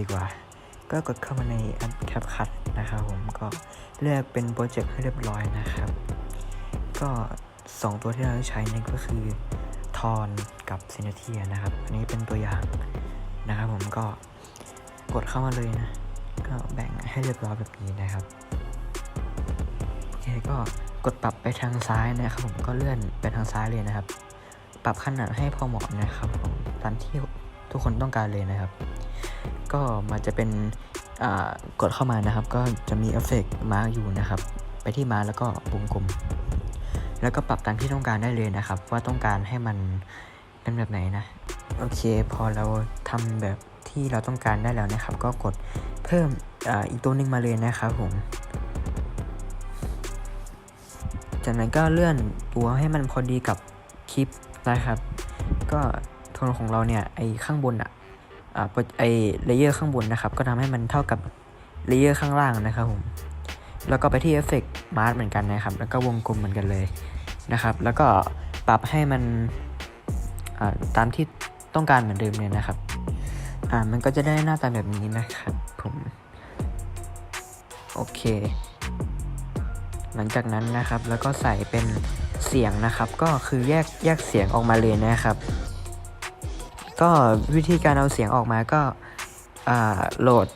ดีกว่า ก็กดเข้ามาในแอป CapCut นะครับผมก็เลือกเป็นโปรเจกต์ให้เรียบร้อยนะครับ ก็ 2 ตัวที่เราใช้นี่ก็คือทอนกับซินเทียนะครับ อันนี้เป็นตัวอย่างนะครับผมก็กดเข้ามาเลยนะ ก็แบ่งให้เรียบร้อยแบบนี้นะครับโอเคก็กดปรับไปทางซ้ายนะครับผมก็เลื่อนไปทางซ้ายเลยนะครับ ปรับขนาดให้พอเหมาะนะครับผมตามที่ทุกคนต้องการเลยนะครับ ก็มันจะเป็นกดเข้ามานะครับ ก็จะมีเอฟเฟกต์มาร์กอยู่นะครับ ไปที่มาร์กแล้วก็วงกลม แล้วก็ปรับตามที่ต้องการได้เลยนะครับ ว่าต้องการให้มันเป็นแบบไหนนะ โอเค พอเราทำแบบที่เราต้องการได้แล้วนะครับ ก็กดเพิ่มออีกตัวหนึ่งมาเลยนะครับผมจากนั้นก็เลื่อนตัวให้มันพอดีกับคลิปนะครับ ก็โทนของเราเนี่ยไอข้างบนอะ่ะ ไอเลเยอร์ข้างบนนะครับ ก็ทำให้มันเท่ากับเลเยอร์ข้างล่างนะครับผม แล้วก็ไปที่เอฟเฟกต์มาร์เหมือนกันนะครับ แล้วก็วงกลมเหมือนกันเลยนะครับ แล้วก็ปรับให้มันอ่าตามที่ต้องการเหมือนเดิมเลยนะครับ อ่า มันก็จะได้หน้าตาแบบนี้นะครับผม โอเค หลังจากนั้นนะครับ แล้วก็ใส่เป็นเสียงนะครับ ก็คือแยกแยกเสียงออกมาเลยนะครับ ก็วิธีการเอาเสียงออกมาก็อ่าโหลด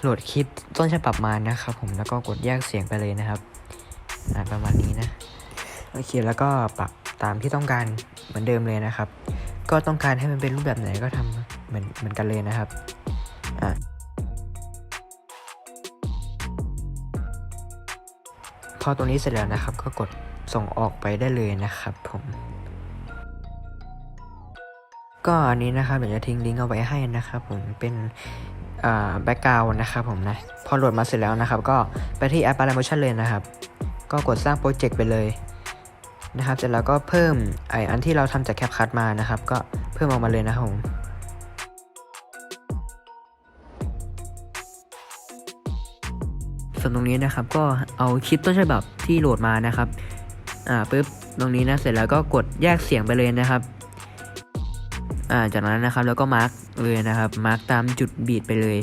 โหลดคลิปต้นฉบับมานะครับผมแล้วก็กดแยกเสียงไปเลยนะครับอ่าประมาณนี้นะโอเคแล้วก็ปรับตามที่ต้องการเหมือนเดิมเลยนะครับ ก็ต้องการให้มันเป็นรูปแบบไหนก็ทำเหมือนเหมือนกันเลยนะครับอ่าพอตรงนี้เสร็จแล้วนะครับ ก็กดส่งออกไปได้เลยนะครับผม ก็อันนี้นะครับเดี๋ยวจะทิ้งลิงก์เอาไว้ให้นะครับผมเป็นแบ็กกราวนะครับผมนะ พอโหลดมาเสร็จแล้วนะครับ ก็ไปที่แอป Promotion เลยนะครับ ก็กดสร้างโปรเจกต์ไปเลยนะครับเสร็จแล้วก็เพิ่มไออันที่เราทำจากแคปคั t มานะครับ ก็เพิ่มออกมาเลยนะครับผมส่วนตรงนี้นะครับก็เอาคลิปต้นฉบับที่โหลดมานะครับ อ่าปุ๊บตรงนี้นะเสร็จแล้วก็กดแยกเสียงไปเลยนะครับ จากนั้นนะครับแล้วก็มาร์กเลยนะครับมาร์กตามจุดบีดไปเลย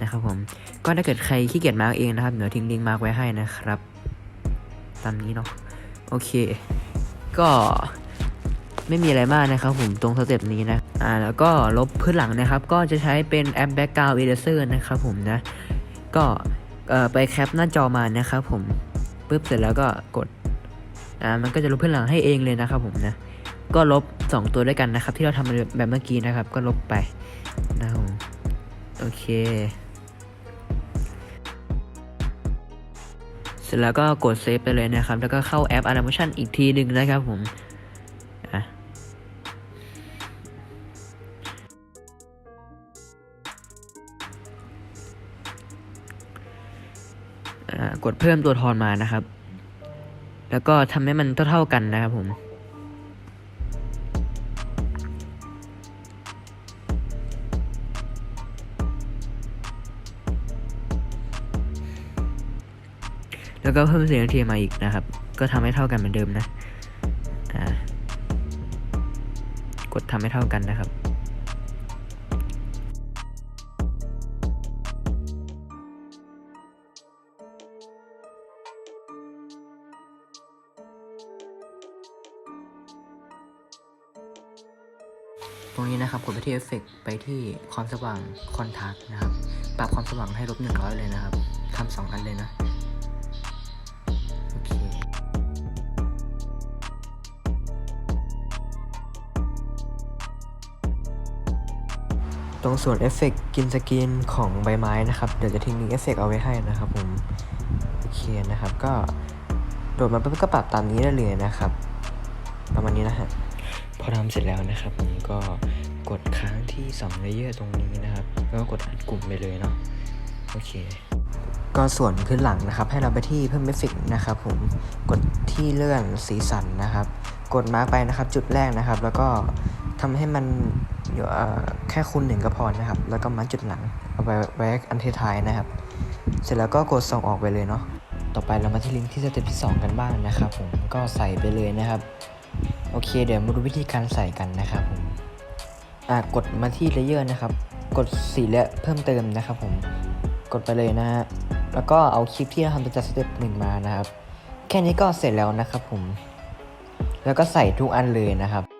นะครับผมก็ถ้าเกิดใครขี้เกียจมาร์กเองนะครับเดี๋ยวทิ้งลิงก์มาร์กไว้ให้นะครับ ตามนี้เนาะโอเค ก็ไม่มีอะไรมากนะครับผมตรงสเต็ปนี้นะอ่าแล้วก็ลบพื้นหลังนะครับ ก็จะใช้เป็นแอป Background Eraser นะครับผมนะ ก็เอ่อไปแคปหน้าจอมานะครับผมปุ๊บเสร็จแล้วก็กดอ่ามันก็จะลบพื้นหลังให้เองเลยนะครับผมนะ ก็ลบ 2 ตัวด้วยกันนะครับ ที่เราทำแบบเมื่อกี้นะครับ ก็ลบไปนะครับโอเค เสร็จแล้วก็กดเซฟไปเลยนะครับ แล้วก็เข้าแอป Animation อีกทีหนึ่งนะครับผมอ่ากดเพิ่มตัวทอนมานะครับ แล้วก็ทำให้มันเท่าๆกันนะครับผม แล้วก็เพิ่มเสียงเทีมาอีกนะครับ ก็ทำให้เท่ากันเหมือนเดิมนะอ่ากดทำให้เท่ากันนะครับตรงนี้นะครับกดไปที่เอฟเฟกไปที่ความสว่างคอนทราสนะครับ ปรับความสว่างให้ลบหนึ่งร้อยเลยนะครับทำสองอันเลยนะ ตรงส่วนเอฟเฟกกินสกรีนของใบไม้นะครับ เดี๋ยวจะทิ้งลิงก์เอฟเฟกเอาไว้ให้นะครับผม โอเคนะครับ ก็โดดมาปุ๊บก็ปรับตามนี้ได้เลยนะครับ ประมาณนี้นะฮะ พอทำเสร็จแล้วนะครับ ผมก็กดค้างที่2เลเยอร์ตรงนี้นะครับ แล้วก็กดอัดกลุ่มไปเลยเนาะ โอเค ก็ส่วนพื้นหลังนะครับ ให้เราไปที่เพิ่มเอฟเฟกนะครับผม กดที่เลื่อนสีสันนะครับ กดมาร์กไปนะครับ จุดแรกนะครับ แล้วก็ทำให้มัน อยู่เอ่อแค่คูณหนึ่งก็พอนะครับ แล้วก็มาร์กจุดหลัง เอาไปไว้อันท้ายนะครับ เสร็จแล้วก็กดส่งออกไปเลยเนาะ ต่อไปเรามาที่ลิงก์ที่สเต็ปที่ 2 กันบ้างนะครับผม ก็ใส่ไปเลยนะครับ โอเค เดี๋ยวมาดูวิธีการใส่กันนะครับผมอ่ากดมาที่เลเยอร์นะครับ กดสีและเพิ่มเติมนะครับผม กดไปเลยนะฮะ แล้วก็เอาคลิปที่เราทำจัดสเต็ปหนึ่งมานะครับ แค่นี้ก็เสร็จแล้วนะครับผม แล้วก็ใส่ทุกอันเลยนะครับ